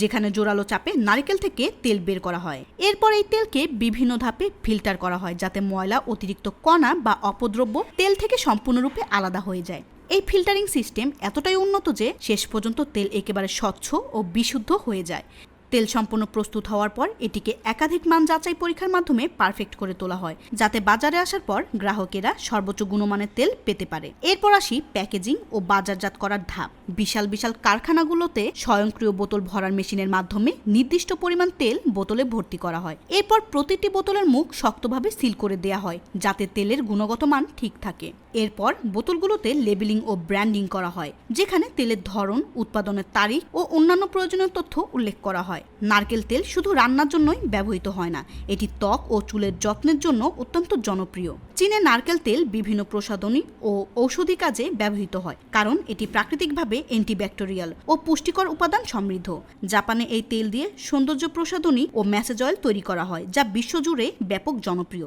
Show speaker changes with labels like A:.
A: যেখানে জোরালো চাপে নারিকেল থেকে তেল বের করা হয়। এরপর এই তেলকে বিভিন্ন ধাপে ফিল্টার করা হয় যাতে ময়লা, অতিরিক্ত কণা বা অপদ্রব্য তেল থেকে সম্পূর্ণরূপে আলাদা হয়ে যায়। এই ফিল্টারিং সিস্টেম এতটাই উন্নত যে শেষ পর্যন্ত তেল একেবারে স্বচ্ছ ও বিশুদ্ধ হয়ে যায়। তেল সম্পূর্ণ প্রস্তুত হওয়ার পর এটিকে একাধিক মান যাচাই পরীক্ষার মাধ্যমে পারফেক্ট করে তোলা হয়, যাতে বাজারে আসার পর গ্রাহকেরা সর্বোচ্চ গুণমানের তেল পেতে পারে। এরপর আসি প্যাকেজিং ও বাজারজাত করার ধাপ। বিশাল বিশাল কারখানাগুলোতে স্বয়ংক্রিয় বোতল ভরার মেশিনের মাধ্যমে নির্দিষ্ট পরিমাণ তেল বোতলে ভর্তি করা হয়। এরপর প্রতিটি বোতলের মুখ শক্তভাবে সিল করে দেয়া হয়, যাতে তেলের গুণগত মান ঠিক থাকে। এরপর বোতলগুলোতে লেবেলিং ও ব্র্যান্ডিং করা হয়, যেখানে তেলের ধরন, উৎপাদনের তারিখ ও অন্যান্য প্রয়োজনীয় তথ্য উল্লেখ করা হয়। নারকেল তেল শুধু রান্নার জন্যই ব্যবহৃত হয় না, এটি ত্বক ও চুলের যত্নের জন্য অত্যন্ত জনপ্রিয়। চীনে নারকেল তেল বিভিন্ন প্রসাধনী ও ঔষধি কাজে ব্যবহৃত হয়, কারণ এটি প্রাকৃতিকভাবে অ্যান্টিব্যাকটেরিয়াল ও পুষ্টিকর উপাদান সমৃদ্ধ। জাপানে এই তেল দিয়ে সৌন্দর্য প্রসাধনী ও ম্যাসেজ অয়েল তৈরি করা হয়, যা বিশ্বজুড়ে ব্যাপক জনপ্রিয়।